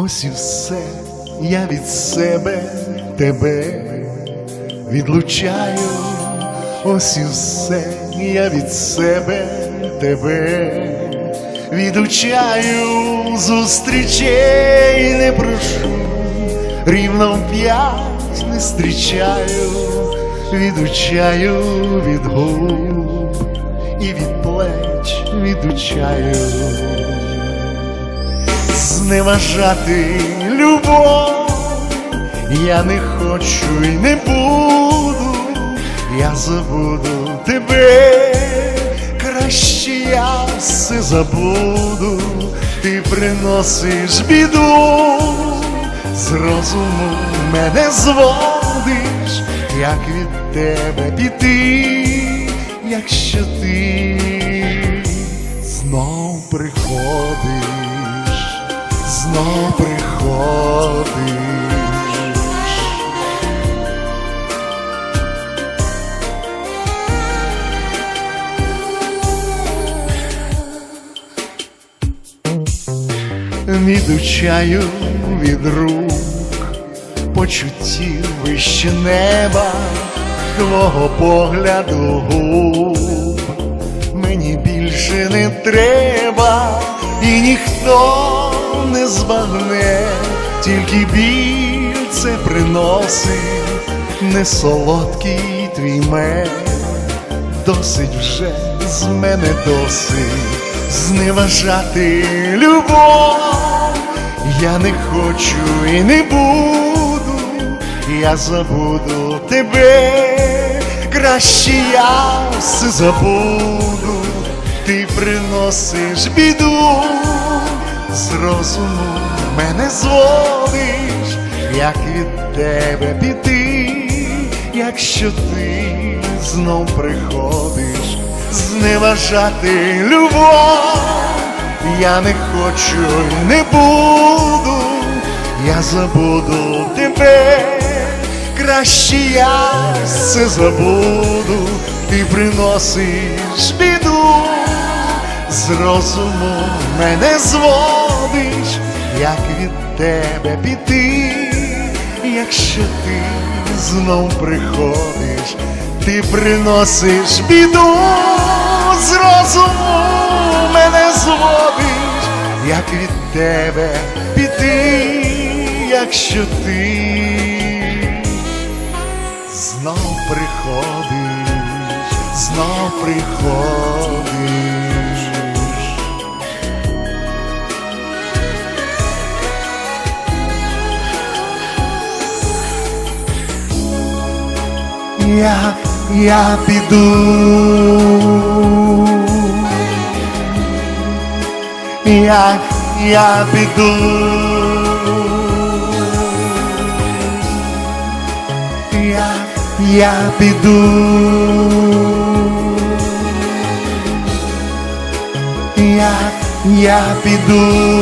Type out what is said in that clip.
Ось і все, я від себе тебе відлучаю, ось і все, я від себе тебе відлучаю, зустрічей не прошу, рівно в п'ять не зустрічаю, відучаю від губ і від плеч відучаю зневажати любов, я не хочу і не буду, я забуду тебе, краще я все забуду, ти приносиш біду, з розуму мене зводиш, як від тебе піти, якщо ти знов приходиш знов приходиш. Відучаю від рук почуттів вище неба, твого погляду губ мені більше не треба, і ніхто не збагне, тільки біль це приносить, не солодкий твій мед, досить вже з мене досить. Зневажати любов, я не хочу і не буду, я забуду тебе, краще я все забуду, ти приносиш біду. З розуму мене зводиш, як від тебе піти, якщо ти знов приходиш, зневажати любов, я не хочу і не буду, я забуду тебе, краще я все забуду, ти приносиш біду з розуму мене зводиш, як від тебе піти, якщо ти знов приходиш, ти приносиш біду, з розуму мене зводиш, як від тебе піти, якщо ти знов приходиш, знов приходиш. Як я піду, як я піду, як я піду, як я піду.